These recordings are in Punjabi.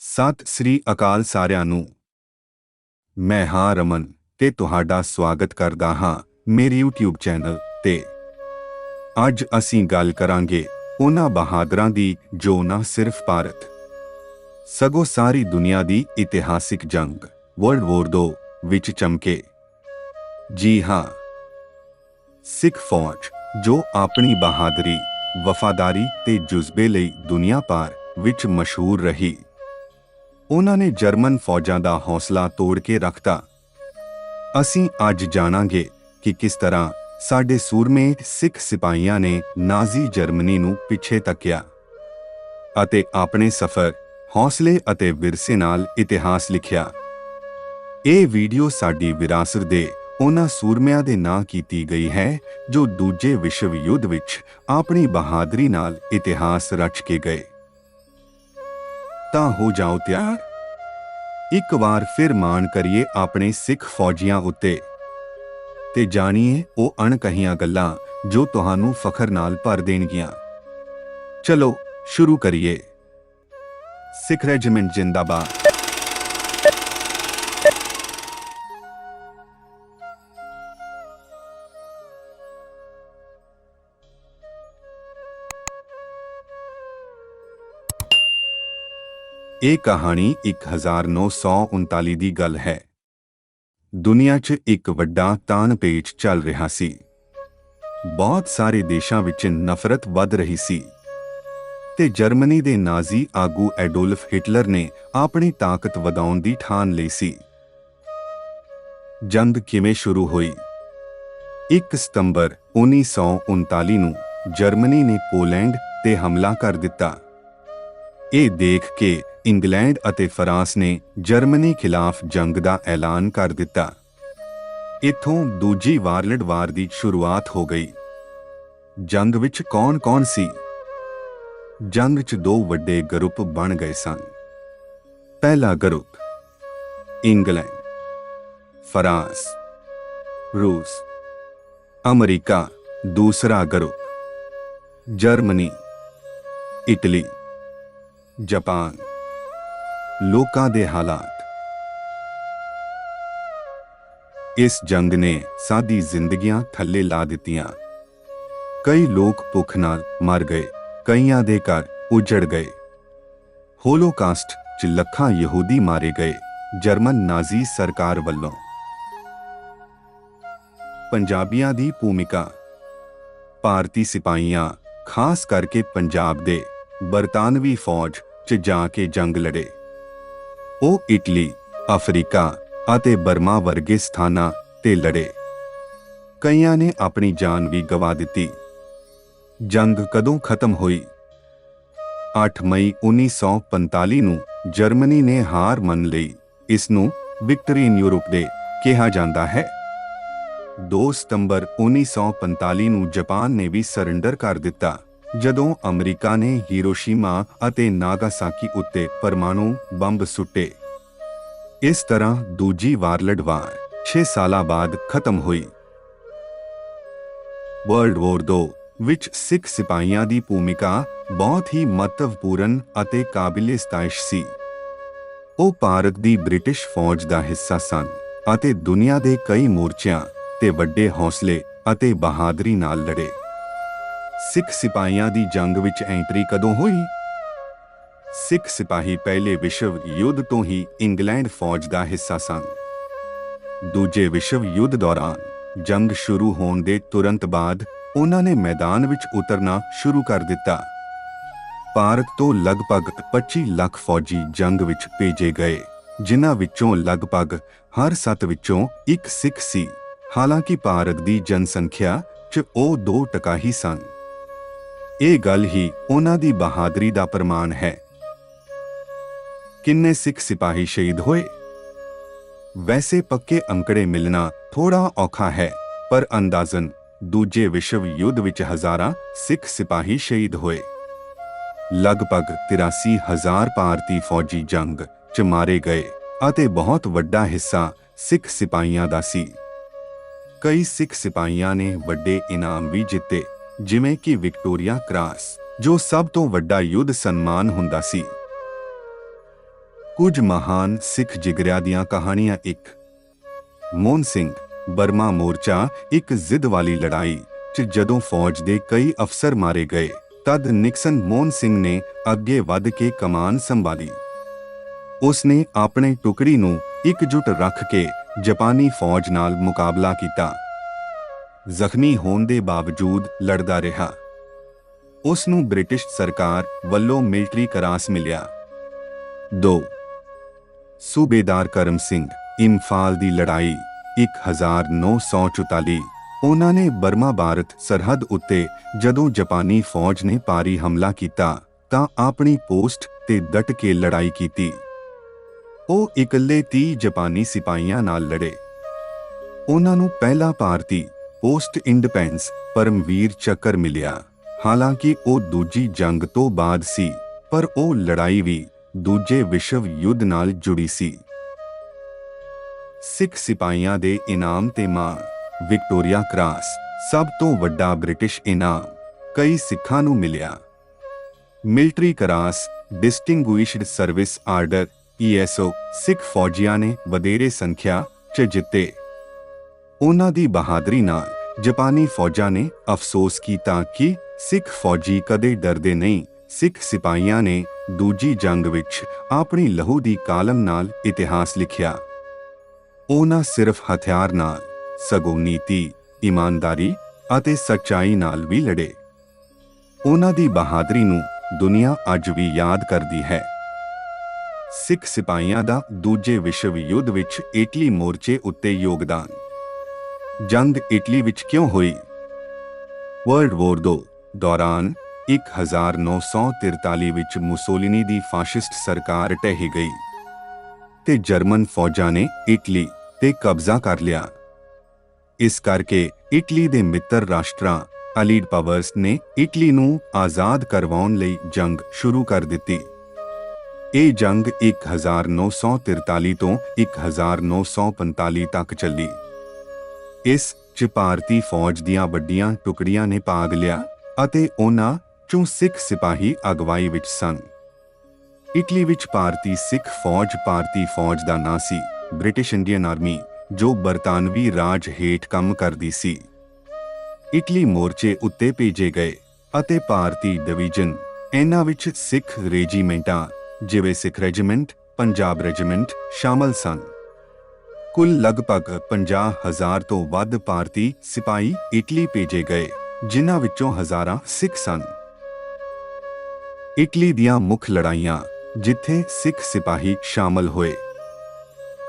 ਸਤਿ ਸ੍ਰੀ ਅਕਾਲ ਸਾਰਿਆਂ ਨੂੰ। ਮੈਂ ਹਾਂ ਰਮਨ ਤੇ ਤੁਹਾਡਾ ਸਵਾਗਤ ਕਰਦਾ ਹਾਂ ਮੇਰੇ YouTube ਚੈਨਲ ਤੇ। ਅੱਜ ਅਸੀਂ ਗੱਲ ਕਰਾਂਗੇ ਉਹਨਾਂ ਬਹਾਦਰਾਂ ਦੀ ਜੋ ਨਾ ਸਿਰਫ ਭਾਰਤ, ਸਗੋਂ ਸਾਰੀ ਦੁਨੀਆ ਦੀ ਇਤਿਹਾਸਿਕ ਜੰਗ ਵਰਲਡ ਵਾਰ 2 ਵਿੱਚ ਚਮਕੇ। ਜੀ ਹਾਂ, ਸਿੱਖ ਫੌਜ ਜੋ ਆਪਣੀ ਬਹਾਦਰੀ, ਵਫਾਦਾਰੀ ਤੇ ਜਜ਼ਬੇ ਲਈ ਦੁਨੀਆ ਭਰ ਵਿੱਚ ਮਸ਼ਹੂਰ ਰਹੀ। ਉਹਨਾਂ ਨੇ ਜਰਮਨ ਫੌਜਾਂ ਦਾ ਹੌਸਲਾ ਤੋੜ ਕੇ ਰੱਖਤਾ। ਅਸੀਂ ਅੱਜ ਜਾਣਾਂਗੇ ਕਿ ਕਿਸ ਤਰ੍ਹਾਂ ਸਾਡੇ ਸੂਰਮੇ ਸਿੱਖ ਸਿਪਾਹੀਆਂ ਨੇ ਨਾਜ਼ੀ ਜਰਮਨੀ ਨੂੰ ਪਿੱਛੇ ਤੱਕਿਆ ਅਤੇ ਆਪਣੇ ਸਫ਼ਰ, ਹੌਸਲੇ ਅਤੇ ਵਿਰਸੇ ਨਾਲ ਇਤਿਹਾਸ ਲਿਖਿਆ। ਇਹ ਵੀਡੀਓ ਸਾਡੀ ਵਿਰਾਸਤ ਦੇ ਉਹਨਾਂ ਸੂਰਮਿਆਂ ਦੇ ਨਾਂ ਕੀਤੀ ਗਈ ਹੈ, ਜੋ ਦੂਜੇ ਵਿਸ਼ਵ ਯੁੱਧ ਵਿੱਚ ਆਪਣੀ ਬਹਾਦਰੀ ਨਾਲ ਇਤਿਹਾਸ ਰਚ ਕੇ ਗਏ। ਤਾਂ ਹੋ ਜਾਓ ਤਿਆਰ। ਇੱਕ ਵਾਰ ਫਿਰ ਮਾਣ ਕਰੀਏ ਆਪਣੇ ਸਿੱਖ ਫੌਜੀਆਂ ਉੱਤੇ। ਤੇ ਜਾਣੀਏ ਉਹ ਅਣਕਹੀਆਂ ਗੱਲਾਂ ਜੋ ਤੁਹਾਨੂੰ ਫਖਰ ਨਾਲ ਭਰ ਦੇਣਗੀਆਂ। ਚਲੋ, ਸ਼ੁਰੂ ਕਰੀਏ। ਸਿੱਖ ਰੈਜੀਮੈਂਟ ਜਿੰਦਾਬਾਦ। ਇਹ ਕਹਾਣੀ 1939 ਦੀ ਗੱਲ ਹੈ। ਦੁਨੀਆ 'ਚ ਇੱਕ ਵੱਡਾ ਤਾਣ-ਪੇਚ ਚੱਲ ਰਿਹਾ ਸੀ। ਬਹੁਤ ਸਾਰੇ ਦੇਸ਼ਾਂ ਵਿੱਚ ਨਫ਼ਰਤ ਵੱਧ ਰਹੀ ਸੀ। ਤੇ ਜਰਮਨੀ ਦੇ ਨਾਜ਼ੀ ਆਗੂ ਐਡੋਲਫ ਹਿਟਲਰ ਨੇ ਆਪਣੀ ਤਾਕਤ ਵਧਾਉਣ ਦੀ ਠਾਣ ਲਈ ਸੀ। ਜੰਗ ਕਿਵੇਂ ਸ਼ੁਰੂ ਹੋਈ? 1 ਸਤੰਬਰ 1939 ਨੂੰ ਜਰਮਨੀ ਨੇ ਪੋਲੈਂਡ ਤੇ ਹਮਲਾ ਕਰ ਦਿੱਤਾ। ਇਹ ਦੇਖ ਕੇ ਇੰਗਲੈਂਡ ਅਤੇ ਫਰਾਂਸ ਨੇ ਜਰਮਨੀ ਖਿਲਾਫ ਜੰਗ ਦਾ ਐਲਾਨ ਕਰ ਦਿੱਤਾ। ਇਥੋਂ ਦੂਜੀ ਵਾਰਲਡ ਵਾਰ ਦੀ ਸ਼ੁਰੂਆਤ ਹੋ ਗਈ। ਜੰਗ ਵਿੱਚ ਕੌਣ-ਕੌਣ ਸੀ? ਜੰਗ 'ਚ ਦੋ ਵੱਡੇ ਗਰੁੱਪ ਬਣ ਗਏ ਸਨ। ਪਹਿਲਾ ਗਰੁੱਪ, ਇੰਗਲੈਂਡ, ਫਰਾਂਸ, ਰੂਸ, ਅਮਰੀਕਾ। ਦੂਸਰਾ ਗਰੁੱਪ, ਜਰਮਨੀ, ਇਟਲੀ, ਜਾਪਾਨ। ਲੋਕਾਂ ਦੇ ਹਾਲਾਤ। ਇਸ ਜੰਗ ਨੇ ਸਾਦੀ ਜ਼ਿੰਦਗੀਆਂ ਥੱਲੇ ਲਾ ਦਿੱਤੀਆਂ। ਕਈ ਲੋਕ ਭੁੱਖ ਨਾਲ ਮਰ ਗਏ, ਕਈਆਂ ਦੇ ਘਰ ਉਜੜ ਗਏ। ਹੋਲੋਕਾਸਟ 'ਚ ਲੱਖਾਂ ਯਹੂਦੀ ਮਾਰੇ ਗਏ, ਜਰਮਨ ਨਾਜ਼ੀ ਸਰਕਾਰ ਵੱਲੋਂ। ਪੰਜਾਬੀਆਂ ਦੀ ਭੂਮਿਕਾ। ਭਾਰਤੀ ਸਿਪਾਹੀਆਂ, ਖਾਸ ਕਰਕੇ ਪੰਜਾਬ ਦੇ, ਬਰਤਾਨਵੀ ਫੌਜ 'ਚ ਜਾ ਕੇ ਜੰਗ ਲੜੇ। ਉਹ ਇਟਲੀ, ਅਫਰੀਕਾ ਅਤੇ ਬਰਮਾ ਵਰਗੇ ਸਥਾਨਾਂ ਤੇ ਲੜੇ। ਕਈਆਂ ਨੇ ਆਪਣੀ ਜਾਨ ਵੀ ਗਵਾ ਦਿੱਤੀ। ਜੰਗ ਕਦੋਂ ਖਤਮ ਹੋਈ? 8 ਮਈ 1945 ਨੂੰ ਜਰਮਨੀ ਨੇ ਹਾਰ ਮੰਨ ਲਈ। ਇਸ ਨੂੰ ਵਿਕਟਰੀ ਇਨ ਯੂਰਪ ਦੇ ਕਿਹਾ ਜਾਂਦਾ ਹੈ। 2 ਸਤੰਬਰ 1945 ਨੂੰ ਜਾਪਾਨ ਨੇ ਵੀ ਸਰੈਂਡਰ ਕਰ ਦਿੱਤਾ। ਜਦੋਂ ਅਮਰੀਕਾ ਨੇ ਹੀਰੋਸ਼ੀਮਾ ਅਤੇ ਨਾਗਾਸਾਕੀ ਉੱਤੇ ਪਰਮਾਣੂ ਬੰਬ ਸੁੱਟੇ, ਇਸ ਤਰ੍ਹਾਂ ਦੂਜੀ ਵਾਰ ਵਾਰ 6 ਸਾਲਾਂ ਬਾਅਦ ਖਤਮ ਹੋਈ। ਵਰਲਡ ਵਾਰ 2 ਵਿੱਚ ਸਿੱਖ ਸਿਪਾਹੀਆਂ ਦੀ ਭੂਮਿਕਾ ਬਹੁਤ ਹੀ ਮਹੱਤਵਪੂਰਨ ਅਤੇ ਕਾਬਿਲੇ ਸਤਾਇਸ਼ ਸੀ। ਉਹ ਭਾਰਤ ਦੀ ਬ੍ਰਿਟਿਸ਼ ਫੌਜ ਦਾ ਹਿੱਸਾ ਸਨ ਅਤੇ ਦੁਨੀਆ ਦੇ ਕਈ ਮੋਰਚਿਆਂ ਤੇ ਵੱਡੇ ਹੌਸਲੇ ਅਤੇ ਬਹਾਦਰੀ ਨਾਲ ਲੜੇ। ਸਿੱਖ ਸਿਪਾਹੀਆਂ ਦੀ ਜੰਗ ਵਿੱਚ ਐਂਟਰੀ ਕਦੋਂ ਹੋਈ? ਸਿੱਖ ਸਿਪਾਹੀ ਪਹਿਲੇ ਵਿਸ਼ਵ ਯੁੱਧ ਤੋਂ ਹੀ ਇੰਗਲੈਂਡ ਫੌਜ ਦਾ ਹਿੱਸਾ ਸਨ। ਦੂਜੇ ਵਿਸ਼ਵ ਯੁੱਧ ਦੌਰਾਨ ਜੰਗ ਸ਼ੁਰੂ ਹੋਣ ਦੇ ਤੁਰੰਤ ਬਾਅਦ ਉਹਨਾਂ ਨੇ ਮੈਦਾਨ ਵਿੱਚ ਉਤਰਨਾ ਸ਼ੁਰੂ ਕਰ ਦਿੱਤਾ। ਭਾਰਤ ਤੋਂ ਲਗਭਗ 25 ਲੱਖ ਫੌਜੀ ਜੰਗ ਵਿੱਚ ਭੇਜੇ ਗਏ, ਜਿਨ੍ਹਾਂ ਵਿੱਚੋਂ ਲਗਭਗ ਹਰ ਸੱਤ ਵਿੱਚੋਂ ਇੱਕ ਸਿੱਖ ਸੀ। ਹਾਲਾਂਕਿ ਭਾਰਤ ਦੀ ਜਨਸੰਖਿਆ 'ਚ ਉਹ 2% ਹੀ ਸਨ। ਇਹ ਗੱਲ ਹੀ ਉਹਨਾਂ ਦੀ ਬਹਾਦਰੀ ਦਾ ਪ੍ਰਮਾਣ ਹੈ। ਕਿੰਨੇ ਸਿੱਖ ਸਿਪਾਹੀ ਸ਼ਹੀਦ ਹੋਏ? ਵੈਸੇ ਪੱਕੇ ਅੰਕੜੇ ਮਿਲਣਾ ਥੋੜਾ ਔਖਾ ਹੈ, ਪਰ ਅੰਦਾਜ਼ਨ ਦੂਜੇ ਵਿਸ਼ਵ ਯੁੱਧ ਵਿੱਚ ਹਜ਼ਾਰਾਂ ਸਿੱਖ ਸਿਪਾਹੀ ਸ਼ਹੀਦ ਹੋਏ। ਲਗਭਗ 83000 ਭਾਰਤੀ ਫੌਜੀ ਜੰਗ 'ਚ ਮਾਰੇ ਗਏ ਅਤੇ ਬਹੁਤ ਵੱਡਾ ਹਿੱਸਾ ਸਿੱਖ ਸਿਪਾਹੀਆਂ ਦਾ ਸੀ। ਕਈ ਸਿੱਖ ਸਿਪਾਹੀਆਂ ਨੇ ਵੱਡੇ ਇਨਾਮ ਵੀ ਜਿੱਤੇ ਜਿਵੇਂ ਕਿ ਵਿਕਟੋਰੀਆ ਕ੍ਰਾਸ, ਜੋ ਸਭ ਤੋਂ ਵੱਡਾ ਯੁੱਧ ਸਨਮਾਨ ਹੁੰਦਾ ਸੀ। ਕੁਝ ਮਹਾਨ ਸਿੱਖ ਜਿਗਰਿਆਂ ਦੀਆਂ ਕਹਾਣੀਆਂ ਇੱਕ, ਮੋਹਨ ਸਿੰਘ, ਬਰਮਾ ਮੋਰਚਾ, ਇੱਕ ਜ਼ਿੱਦ ਵਾਲੀ ਲੜਾਈ, 'ਚ ਜਦੋਂ ਫੌਜ ਦੇ ਕਈ ਅਫਸਰ ਮਾਰੇ ਗਏ, ਤਦ ਨਿਕਸਨ ਮੋਹਨ ਸਿੰਘ ਨੇ ਅੱਗੇ ਵੱਧ ਕੇ ਕਮਾਨ ਸੰਭਾਲੀ। ਉਸ ਨੇ ਆਪਣੇ ਟੁਕੜੀ ਨੂੰ ਇਕਜੁੱਟ ਰੱਖ ਕੇ ਜਾਪਾਨੀ ਫੌਜ ਨਾਲ ਮੁਕਾਬਲਾ ਕੀਤਾ। ਜ਼ਖਮੀ ਹੋਣ ਦੇ ਬਾਵਜੂਦ ਲੜਦਾ ਰਿਹਾ। ਉਸ ਨੂੰ ਬ੍ਰਿਟਿਸ਼ ਸਰਕਾਰ ਵੱਲੋਂ ਮਿਲਟਰੀ ਕਰਾਸ ਮਿਲਿਆ। 2 ਸੂਬੇਦਾਰ ਕਰਮ ਸਿੰਘ ਇੰਫਾਲ ਦੀ ਲੜਾਈ 1944 ਉਹਨਾਂ ਨੇ ਬਰਮਾ ਭਾਰਤ ਸਰਹੱਦ ਉੱਤੇ ਜਦੋਂ ਜਾਪਾਨੀ ਫੌਜ ਨੇ ਭਾਰੀ ਹਮਲਾ ਕੀਤਾ, ਤਾਂ ਆਪਣੀ ਪੋਸਟ ਤੇ ਡਟ ਕੇ ਲੜਾਈ ਕੀਤੀ। ਉਹ ਇਕੱਲੇ 30 ਜਾਪਾਨੀ ਸਿਪਾਹੀਆਂ ਨਾਲ ਲੜੇ। ਉਹਨਾਂ ਨੂੰ ਪਹਿਲਾ ਭਾਰਤੀ ਪੋਸਟ ਇੰਡੀਪੈਂਡੈਂਸ ਪਰਮਵੀਰ ਚੱਕਰ ਮਿਲਿਆ। ਹਾਲਾਂਕਿ ਉਹ ਦੂਜੀ ਜੰਗ ਤੋਂ ਬਾਅਦ ਸੀ, ਪਰ ਉਹ ਲੜਾਈ ਵੀ ਦੂਜੇ ਵਿਸ਼ਵ ਯੁੱਧ ਨਾਲ ਜੁੜੀ ਸੀ। ਸਿੱਖ ਸਿਪਾਹੀਆਂ ਦੇ ਇਨਾਮ ਤੇ ਮਾਂ ਵਿਕਟੋਰੀਆ ਕਰਾਸ ਸਭ ਤੋਂ ਵੱਡਾ ਬ੍ਰਿਟਿਸ਼ ਇਨਾਮ ਕਈ ਸਿੱਖਾਂ ਨੂੰ ਮਿਲਿਆ। Military cross distinguished service order ESO ਸਿੱਖ ਫੌਜੀਆਂ ਨੇ ਵਧੇਰੇ ਸੰਖਿਆ 'ਚ ਜਿੱਤੇ। ਉਹਨਾਂ ਦੀ ਬਹਾਦਰੀ ਨਾਲ ਜਾਪਾਨੀ ਫੌਜਾਂ ਨੇ ਅਫਸੋਸ ਕੀਤਾ ਕਿ ਸਿੱਖ ਫੌਜੀ ਕਦੇ ਡਰਦੇ ਨਹੀਂ। ਸਿੱਖ ਸਿਪਾਹੀਆਂ ਨੇ ਦੂਜੀ ਜੰਗ ਵਿੱਚ ਆਪਣੀ ਲਹੂ ਦੀ ਕਾਲਮ ਨਾਲ ਇਤਿਹਾਸ ਲਿਖਿਆ। ਉਹ ਨਾ ਸਿਰਫ ਹਥਿਆਰ ਨਾਲ, ਸਗੋਂ ਨੀਤੀ, ਇਮਾਨਦਾਰੀ ਅਤੇ ਸੱਚਾਈ ਨਾਲ ਵੀ ਲੜੇ। ਉਹਨਾਂ ਦੀ ਬਹਾਦਰੀ ਨੂੰ ਦੁਨੀਆ ਅੱਜ ਵੀ ਯਾਦ ਕਰਦੀ ਹੈ। ਸਿੱਖ ਸਿਪਾਹੀਆਂ ਦਾ ਦੂਜੇ ਵਿਸ਼ਵ ਯੁੱਧ ਵਿੱਚ ਇਟਲੀ ਮੋਰਚੇ ਉੱਤੇ ਯੋਗਦਾਨ। ਜੰਗ ਇਟਲੀ ਵਿੱਚ ਕਿਉਂ ਹੋਈ? ਵਰਲਡ ਵਾਰ 2 ਦੌਰਾਨ 1943 ਵਿੱਚ ਮੁਸੋਲਿਨੀ ਦੀ ਫਾਸ਼ਿਸਟ ਸਰਕਾਰ ਢਹਿ ਗਈ ਤੇ ਜਰਮਨ ਫੌਜਾਂ ਨੇ ਇਟਲੀ ਤੇ ਕਬਜ਼ਾ ਕਰ ਲਿਆ। ਇਸ ਕਰਕੇ ਇਟਲੀ ਦੇ ਮਿੱਤਰ ਰਾਸ਼ਟਰਾਂ ਅਲੀਡ ਪਾਵਰਸ ਨੇ ਇਟਲੀ ਨੂੰ ਆਜ਼ਾਦ ਕਰਵਾਉਣ ਲਈ ਜੰਗ ਸ਼ੁਰੂ ਕਰ ਦਿੱਤੀ। ਇਹ ਜੰਗ 1943 ਤੋਂ 1945 ਤੱਕ ਚੱਲੀ। ਇਸ ਚ ਭਾਰਤੀ ਫੌਜ ਦੀਆਂ ਵੱਡੀਆਂ ਟੁਕੜੀਆਂ ਨੇ ਭਾਗ ਲਿਆ ਅਤੇ ਉਹਨਾਂ ਚੋਂ ਸਿੱਖ ਸਿਪਾਹੀ ਅਗਵਾਈ ਵਿੱਚ ਸਨ। ਇਟਲੀ ਵਿੱਚ ਭਾਰਤੀ ਸਿੱਖ ਫੌਜ ਭਾਰਤੀ ਫੌਜ ਦਾ ਨਾਂ ਸੀ ਬ੍ਰਿਟਿਸ਼ ਇੰਡੀਅਨ ਆਰਮੀ, ਜੋ ਬਰਤਾਨਵੀ ਰਾਜ ਹੇਠ ਕੰਮ ਕਰਦੀ ਸੀ। ਇਟਲੀ ਮੋਰਚੇ ਉੱਤੇ ਭੇਜੇ ਗਏ ਅਤੇ ਭਾਰਤੀ ਡਿਵੀਜ਼ਨ ਇਹਨਾਂ ਵਿੱਚ ਸਿੱਖ ਰੈਜੀਮੈਂਟਾਂ, ਜਿਵੇਂ ਸਿੱਖ ਰੈਜੀਮੈਂਟ, ਪੰਜਾਬ ਰੈਜੀਮੈਂਟ ਸ਼ਾਮਲ ਸਨ। ਕੁੱਲ ਲਗਭਗ 50000 ਤੋਂ ਵੱਧ ਭਾਰਤੀ ਸਿਪਾਹੀ ਇਟਲੀ ਭੇਜੇ ਗਏ, ਜਿਨ੍ਹਾਂ ਵਿੱਚੋਂ ਹਜ਼ਾਰਾਂ ਸਿੱਖ ਸਨ। ਇਟਲੀ ਦੀਆਂ ਮੁੱਖ ਲੜਾਈਆਂ, ਜਿੱਥੇ ਸਿੱਖ ਸਿਪਾਹੀ ਸ਼ਾਮਲ ਹੋਏ।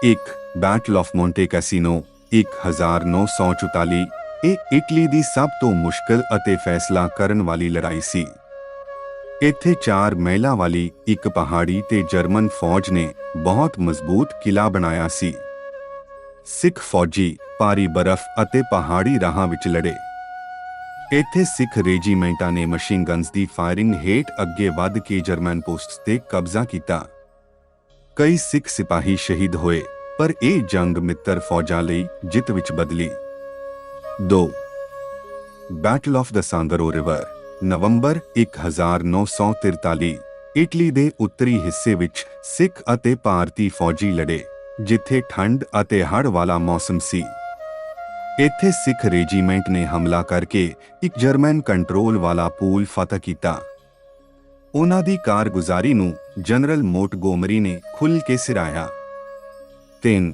1 ਬੈਟਲ ਆਫ ਮੌਂਟੇ ਕੈਸੀਨੋ 1944 ਇਹ ਇਟਲੀ ਦੀ ਸਭ ਤੋਂ ਮੁਸ਼ਕਲ ਅਤੇ ਫੈਸਲਾ ਕਰਨ ਵਾਲੀ ਲੜਾਈ ਸੀ। ਇੱਥੇ ਚਾਰ ਮਹਿਲਾ ਵਾਲੀ ਇੱਕ ਪਹਾੜੀ ਤੇ ਜਰਮਨ ਫੌਜ ਨੇ ਬਹੁਤ ਮਜ਼ਬੂਤ ਕਿਲਾ ਬਣਾਇਆ ਸੀ। ਸਿੱਖ ਫੌਜੀ, ਭਾਰੀ ਬਰਫ਼ ਅਤੇ ਪਹਾੜੀ ਰਾਹਾਂ ਵਿੱਚ ਲੜੇ। ਇੱਥੇ ਸਿੱਖ ਰੈਜੀਮੈਂਟਾਂ ਨੇ ਮਸ਼ੀਨ ਗਨਸ ਦੀ ਫਾਇਰਿੰਗ ਹੇਠ ਅੱਗੇ ਵੱਧ ਕੇ ਜਰਮਨ ਪੋਸਟਸ ਤੇ ਕਬਜ਼ਾ ਕੀਤਾ। ਕਈ ਸਿੱਖ ਸਿਪਾਹੀ ਸ਼ਹੀਦ ਹੋਏ, ਪਰ ਇਹ ਜੰਗ ਮਿੱਤਰ ਫੌਜਾਂ ਲਈ ਜਿੱਤ ਵਿੱਚ ਬਦਲੀ। 2 battle of the Sangro river November 1943 Italy ਦੇ ਉੱਤਰੀ ਹਿੱਸੇ ਵਿੱਚ ਸਿੱਖ ਅਤੇ ਭਾਰਤੀ ਫੌਜੀ ਲੜੇ। ਜਿੱਥੇ ਠੰਡ ਅਤੇ ਹੜ੍ਹ ਵਾਲਾ ਮੌਸਮ ਸੀ। ਇੱਥੇ ਸਿੱਖ ਰੈਜੀਮੈਂਟ ਨੇ ਹਮਲਾ ਕਰਕੇ ਇੱਕ ਜਰਮਨ ਕੰਟਰੋਲ ਵਾਲਾ ਪੂਲ ਫਤਹ ਕੀਤਾ। ਉਹਨਾਂ ਦੀ ਕਾਰਗੁਜ਼ਾਰੀ ਨੂੰ ਜਨਰਲ ਮੋਟਗੋਮਰੀ ਨੇ ਖੁੱਲ੍ਹ ਕੇ ਸਿਰਾਇਆ। 3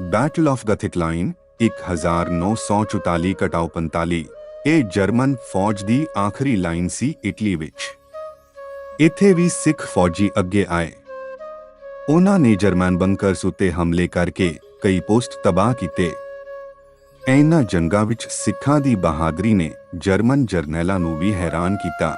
ਬੈਟਲ ਆਫ ਗਥਿਕ ਲਾਈਨ 1944 ਕਟਾਓ 45 ਇਹ ਜਰਮਨ ਫੌਜ ਦੀ ਆਖਰੀ ਲਾਈਨ ਸੀ ਇਟਲੀ ਵਿੱਚ। ਇੱਥੇ ਵੀ ਸਿੱਖ ਫੌਜੀ ਅੱਗੇ ਆਏ। ਉਹਨਾਂ ਨੇ ਜਰਮਨ ਬੰਕਰਸ ਉੱਤੇ ਹਮਲੇ ਕਰਕੇ ਕਈ ਪੋਸਟ ਤਬਾਹ ਕੀਤੇ। ਇਹਨਾਂ ਜੰਗਾਂ ਵਿੱਚ ਸਿੱਖਾਂ ਦੀ ਬਹਾਦਰੀ ਨੇ ਜਰਮਨ ਜਰਨੈਲਾਂ ਨੂੰ ਵੀ ਹੈਰਾਨ ਕੀਤਾ।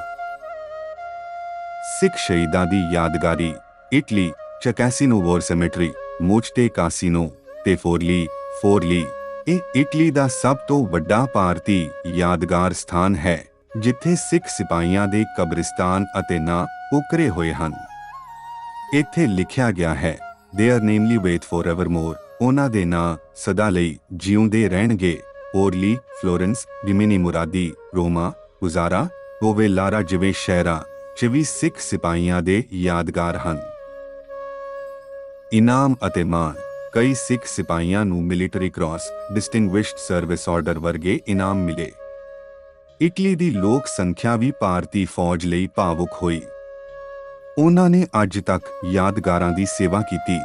ਸਿੱਖ ਸ਼ਹੀਦਾਂ ਦੀ ਯਾਦਗਾਰੀ, ਇਟਲੀ ਚਕੈਸੀਨੋ ਵਾਰ ਸਿਮੈਟਰੀ, ਮੋਚਟੇ ਕਾਸੀਨੋ ਤੇ ਫੋਰਲੀ ਫੋਰਲੀ, ਇਹ ਇਟਲੀ ਦਾ ਸਭ ਤੋਂ ਵੱਡਾ ਭਾਰਤੀ ਯਾਦਗਾਰ ਸਥਾਨ ਹੈ, ਜਿੱਥੇ ਸਿੱਖ ਸਿਪਾਹੀਆਂ ਦੇ ਕਬਰਿਸਤਾਨ ਅਤੇ ਨਾਂ ਉਕਰੇ ਹੋਏ ਹਨ। ਇੱਥੇ ਲਿਖਿਆ ਗਿਆ ਹੈ ਦੇ ਆਰ ਨੇਮਲੀ ਵੇਟ ਫੋਰਐਵਰਮੋਰ ਉਹਨਾਂ ਦੇ ਨਾਂ ਸਦਾ ਲਈ ਜਿਉਂਦੇ ਰਹਿਣਗੇ। ਓਰਲੀ ਫਲੋਰੈਂਸ ਰਿਮਿਨੀ ਮੁਰਾਦੀ ਰੋਮਾ ਗੁਜ਼ਾਰਾ ਹੋਵੇ ਲਾਰਾ ਜਿਵੇਂ ਸ਼ਹਿਰਾਂ ਚ ਸਿੱਖ ਸਿਪਾਹੀਆਂ ਦੇ ਯਾਦਗਾਰ ਹਨ। ਇਨਾਮ ਅਤੇ ਮਾਣ। ਕਈ ਸਿੱਖ ਸਿਪਾਹੀਆਂ ਨੂੰ military cross distinguished service order ਵਰਗੇ ਇਨਾਮ ਮਿਲੇ। ਇਟਲੀ ਦੀ ਲੋਕ ਸੰਖਿਆ ਵੀ ਭਾਰਤੀ ਫੌਜ ਲਈ ਭਾਵੁਕ ਹੋਈ। ਉਹਨਾਂ ਨੇ ਅੱਜ ਤੱਕ ਯਾਦਗਾਰਾਂ ਦੀ ਸੇਵਾ ਕੀਤੀ।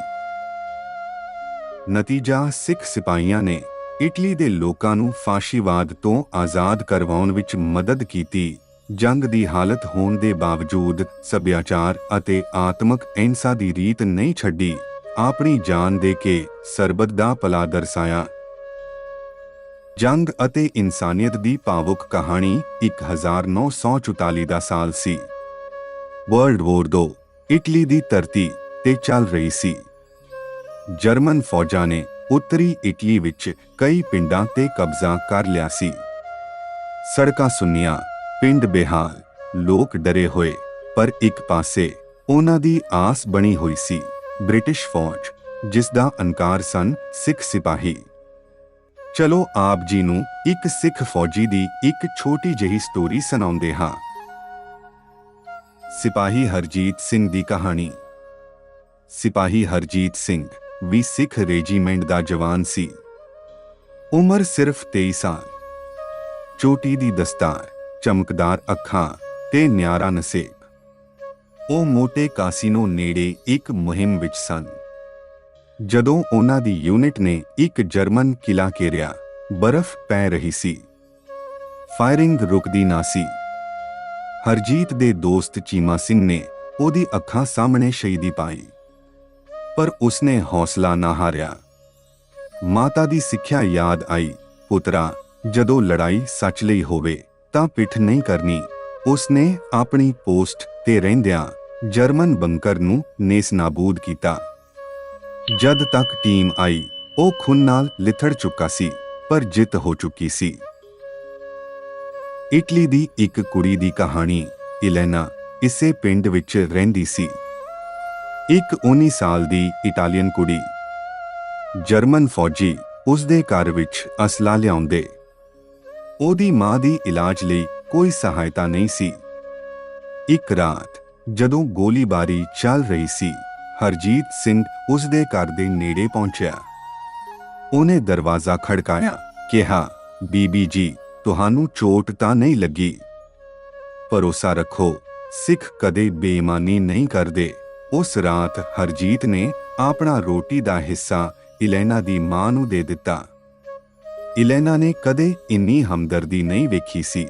ਨਤੀਜਾ ਸਿੱਖ ਸਿਪਾਹੀਆਂ ਨੇ ਇਟਲੀ ਦੇ ਲੋਕਾਂ ਨੂੰ ਫਾਸ਼ੀਵਾਦ ਤੋਂ ਆਜ਼ਾਦ ਕਰਵਾਉਣ ਵਿੱਚ ਮਦਦ ਕੀਤੀ। ਜੰਗ ਦੀ ਹਾਲਤ ਹੋਣ ਦੇ ਬਾਵਜੂਦ ਸੱਭਿਆਚਾਰ ਅਤੇ ਆਤਮਕ ਅਹਿੰਸਾ ਦੀ ਰੀਤ ਨਹੀਂ ਛੱਡੀ। ਆਪਣੀ ਜਾਨ ਦੇ ਕੇ ਸਰਬਤ ਦਾ ਭਲਾ ਦਰਸਾਇਆ। ਜੰਗ ਅਤੇ ਇਨਸਾਨੀਅਤ ਦੀ ਭਾਵੁਕ ਕਹਾਣੀ 1944 ਦਾ ਸਾਲ ਸੀ। ਵਰਲਡ ਵੋਰ 2 ਇਟਲੀ ਦੀ ਧਰਤੀ ਤੇ ਚੱਲ ਰਹੀ ਸੀ। ਜਰਮਨ ਫੌਜਾਂ ਨੇ ਉੱਤਰੀ ਇਟਲੀ ਵਿੱਚ ਕਈ ਪਿੰਡਾਂ ਤੇ ਕਬਜ਼ਾ ਕਰ ਲਿਆ ਸੀ। ਸੜਕਾਂ ਸੁੰਨੀਆਂ, ਪਿੰਡ ਬੇਹਾਲ, ਲੋਕ ਡਰੇ ਹੋਏ, ਪਰ ਇੱਕ ਪਾਸੇ ਉਹਨਾਂ ਦੀ ਆਸ ਬਣੀ ਹੋਈ ਸੀ, ਬ੍ਰਿਟਿਸ਼ ਫੌਜ, ਜਿਸ ਦਾ ਅਨਕਾਰ ਸਨ ਸਿੱਖ ਸਿਪਾਹੀ। ਚਲੋ ਆਪ ਜੀ ਨੂੰ ਇੱਕ ਸਿੱਖ ਫੌਜੀ ਦੀ ਇੱਕ ਛੋਟੀ ਜਿਹੀ ਸਟੋਰੀ ਸੁਣਾਉਂਦੇ ਹਾਂ। ਸਿਪਾਹੀ ਹਰਜੀਤ ਸਿੰਘ ਦੀ ਕਹਾਣੀ। ਸਿਪਾਹੀ ਹਰਜੀਤ ਸਿੰਘ ਵੀ ਸਿੱਖ ਰੈਜੀਮੈਂਟ ਦਾ ਜਵਾਨ ਸੀ। ਉਮਰ ਸਿਰਫ 23 ਸਾਲ। ਚੋਟੀ ਦੀ ਦਸਤਾਰ, ਚਮਕਦਾਰ ਅੱਖਾਂ ਤੇ ਨਿਆਰਾ ਨਸੇਕ ਉਹ ਮੋਟੇ ਕਾਸੀਨੋ ਨੇੜੇ ਇੱਕ ਮੁਹਿੰਮ ਵਿੱਚ ਸਨ। ਜਦੋਂ ਉਹਨਾਂ ਦੀ ਯੂਨਿਟ ਨੇ ਇੱਕ ਜਰਮਨ ਕਿਲਾ ਘੇਰਿਆ, ਬਰਫ਼ ਪੈ ਰਹੀ ਸੀ। ਫਾਇਰਿੰਗ ਰੁਕਦੀ ਨਾ ਸੀ। ਹਰਜੀਤ ਦੇ ਦੋਸਤ ਚੀਮਾ ਸਿੰਘ ਨੇ ਉਹਦੀ ਅੱਖਾਂ ਸਾਹਮਣੇ ਸ਼ਹੀਦੀ ਪਾਈ। ਪਰ ਉਸਨੇ ਹੌਸਲਾ ਨਾ ਹਾਰਿਆ। ਮਾਤਾ ਦੀ ਸਿੱਖਿਆ ਯਾਦ ਆਈ, ਪੁੱਤਰਾ, ਜਦੋਂ ਲੜਾਈ ਸੱਚ ਲਈ ਹੋਵੇ ਤਾਂ ਪਿੱਠ ਨਹੀਂ ਕਰਨੀ। ਉਸਨੇ ਆਪਣੀ ਪੋਸਟ ਤੇ ਰਹਿੰਦਿਆਂ ਜਰਮਨ ਬੰਕਰ ਨੂੰ ਨੇਸਨਾਬੂਦ ਕੀਤਾ। ਜਦ ਤੱਕ ਟੀਮ ਆਈ, ਉਹ ਖੂਨ ਨਾਲ ਲਿਥੜ ਚੁੱਕਾ ਸੀ, ਪਰ ਜਿੱਤ ਹੋ ਚੁੱਕੀ ਸੀ। ਇਟਲੀ ਦੀ ਇੱਕ ਕੁੜੀ ਦੀ ਕਹਾਣੀ ਇਲੈਨਾ ਇਸੇ ਪਿੰਡ ਵਿੱਚ ਰਹਿੰਦੀ ਸੀ। ਇੱਕ 19 ਸਾਲ ਦੀ ਇਟਾਲੀਅਨ ਕੁੜੀ, ਜਰਮਨ ਫੌਜੀ ਉਸ ਦੇ ਘਰ ਵਿੱਚ ਅਸਲਾ ਲਿਆਉਂਦੇ। ਉਹਦੀ ਮਾਂ ਦੀ ਇਲਾਜ ਲਈ ਕੋਈ ਸਹਾਇਤਾ ਨਹੀਂ ਸੀ। ਇੱਕ ਰਾਤ ਜਦੋਂ ਗੋਲੀਬਾਰੀ ਚੱਲ ਰਹੀ ਸੀ, ਹਰਜੀਤ ਸਿੰਘ ਉਸ ਦੇ ਘਰ ਦੇ ਨੇੜੇ ਪਹੁੰਚਿਆ। ਉਹਨੇ ਦਰਵਾਜ਼ਾ ਖੜਕਾਇਆ, ਕਿਹਾ, ਬੀਬੀ ਜੀ ਤੁਹਾਨੂੰ ਚੋਟ ਤਾਂ ਨਹੀਂ ਲੱਗੀ। ਭਰੋਸਾ ਰੱਖੋ, ਸਿੱਖ ਕਦੇ ਬੇਈਮਾਨੀ ਨਹੀਂ ਕਰਦੇ। ਉਸ ਰਾਤ ਹਰਜੀਤ ਨੇ ਆਪਣਾ ਰੋਟੀ ਦਾ ਹਿੱਸਾ ਇਲੈਨਾ ਦੀ ਮਾਂ ਨੂੰ ਦੇ ਦਿੱਤਾ। ਇਲੈਨਾ ਨੇ ਕਦੇ ਇੰਨੀ ਹਮਦਰਦੀ ਨਹੀਂ ਵੇਖੀ ਸੀ।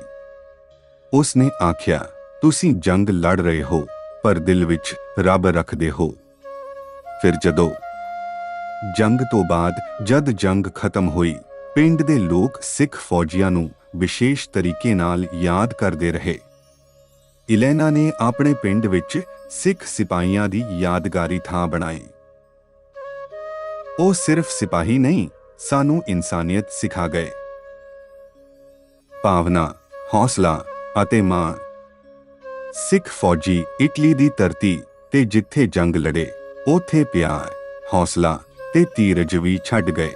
ਉਸ ਨੇ ਆਖਿਆ, ਤੁਸੀਂ ਜੰਗ ਲੜ ਰਹੇ ਹੋ, ਪਰ ਦਿਲ ਵਿੱਚ ਰੱਬ ਰੱਖਦੇ ਹੋ। ਫਿਰ ਜਦੋਂ ਜੰਗ ਤੋਂ ਬਾਅਦ ਜਦ ਜੰਗ ਖਤਮ ਹੋਈ, ਪਿੰਡ ਦੇ ਲੋਕ ਸਿੱਖ ਫੌਜੀਆਂ ਨੂੰ ਵਿਸ਼ੇਸ਼ ਤਰੀਕੇ ਨਾਲ ਯਾਦ ਕਰਦੇ ਰਹੇ। ਇਲੈਨਾ ਨੇ ਆਪਣੇ ਪਿੰਡ ਵਿੱਚ ਸਿੱਖ ਸਿਪਾਹੀਆਂ ਦੀ ਯਾਦਗਾਰੀ ਥਾਂ ਬਣਾਈ। ਉਹ ਸਿਰਫ ਸਿਪਾਹੀ ਨਹੀਂ, ਸਾਨੂੰ ਇਨਸਾਨੀਅਤ ਸਿਖਾ ਗਏ। ਭਾਵਨਾ, ਹੌਸਲਾ ਅਤੇ ਮਾਂ ਸਿੱਖ ਫੌਜੀ ਇਟਲੀ ਦੀ ਧਰਤੀ ਤੇ ਜਿੱਥੇ ਜੰਗ ਲੜੇ, ਉਥੇ ਪਿਆਰ, ਹੌਸਲਾ ਤੇ ਧੀਰਜ ਵੀ ਛੱਡ ਗਏ।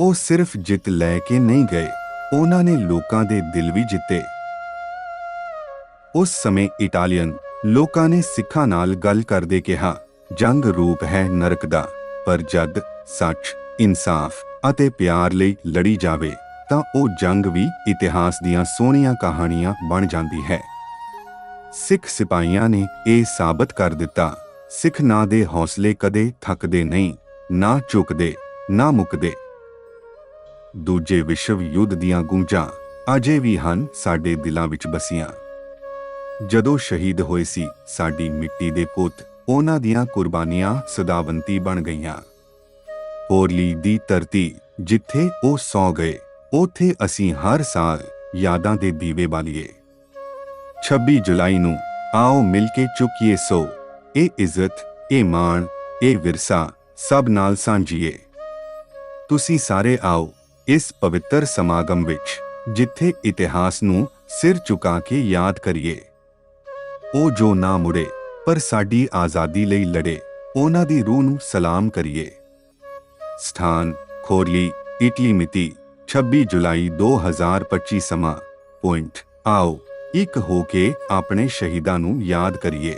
ਉਹ ਸਿਰਫ ਜਿੱਤ ਲੈ ਕੇ ਨਹੀਂ ਗਏ। ਉਹਨਾਂ ਨੇ ਲੋਕਾਂ ਦੇ ਦਿਲ ਵੀ ਜਿੱਤੇ। ਉਸ ਸਮੇਂ ਇਟਾਲੀਅਨ ਲੋਕਾਂ ਨੇ ਸਿੱਖਾਂ ਨਾਲ ਗੱਲ ਕਰਦੇ ਕਿਹਾ, ਜੰਗ ਰੂਪ ਹੈ ਨਰਕ ਦਾ, ਪਰ ਜਦ ਸੱਚ, ਇਨਸਾਫ ਅਤੇ ਪਿਆਰ ਲਈ ਲੜੀ ਜਾਵੇ, ਤਾਂ ਉਹ ਜੰਗ ਵੀ ਇਤਿਹਾਸ ਦੀਆਂ ਸੋਹਣੀਆਂ ਕਹਾਣੀਆਂ ਬਣ ਜਾਂਦੀ ਹੈ। ਸਿੱਖ ਸਿਪਾਹੀਆਂ ਨੇ ਇਹ ਸਾਬਤ ਕਰ ਦਿੱਤਾ, ਸਿੱਖ ਨਾਂ ਦੇ ਹੌਸਲੇ ਕਦੇ ਥੱਕਦੇ ਨਹੀਂ, ਨਾ ਝੁਕਦੇ, ਨਾ ਮੁੱਕਦੇ। ਦੂਜੇ ਵਿਸ਼ਵ ਯੁੱਧ ਦੀਆਂ ਗੂੰਜਾਂ ਅਜੇ ਵੀ ਹਨ ਸਾਡੇ ਦਿਲਾਂ ਵਿੱਚ ਬਸੀਆਂ। ਜਦੋਂ ਸ਼ਹੀਦ ਹੋਏ ਸੀ, ਸਾਡੀ ਮਿੱਟੀ ਦੇ ਪੁੱਤ ਉਹਨਾਂ ਦੀਆਂ ਕੁਰਬਾਨੀਆਂ ਸਦਾਵੰਤੀ ਬਣ ਗਈਆਂ। ਹੋਰਲੀ ਦੀ ਧਰਤੀ ਜਿੱਥੇ ਉਹ ਸੌ ਗਏ, ਉਥੇ ਅਸੀਂ ਹਰ ਸਾਲ ਯਾਦਾਂ ਦੇ ਦੀਵੇ ਬਾਲੀਏ। 26 ਜੁਲਾਈ ਨੂੰ ਆਓ ਮਿਲ ਕੇ ਚੁੱਕੀਏ ਸੋ, ਇਹ ਇੱਜ਼ਤ, ਇਹ ਮਾਣ, ਇਹ ਵਿਰਸਾ ਸਭ ਨਾਲ ਸਾਂਝੀਏ। ਤੁਸੀਂ ਸਾਰੇ ਆਓ ਇਸ ਪਵਿੱਤਰ ਸਮਾਗਮ ਵਿੱਚ ਜਿੱਥੇ ਇਤਿਹਾਸ ਨੂੰ ਸਿਰ ਝੁਕਾ ਕੇ ਯਾਦ ਕਰੀਏ। ਉਹ ਜੋ ਨਾ ਮੁੜੇ, ਪਰ ਸਾਡੀ ਆਜ਼ਾਦੀ ਲਈ ਲੜੇ, ਉਹਨਾਂ ਦੀ ਰੂਹ ਨੂੰ ਸਲਾਮ ਕਰੀਏ। ਸਥਾਨ, ਖੋਰਲੀ, ਇਟਲੀ ਮਿਤੀ 26 ਜੁਲਾਈ 2025 ਸਮਾਂ ਪੁਆਇੰਟ ਆਓ, ਇੱਕ ਹੋ ਕੇ ਆਪਣੇ ਸ਼ਹੀਦਾਂ ਨੂੰ ਯਾਦ ਕਰੀਏ।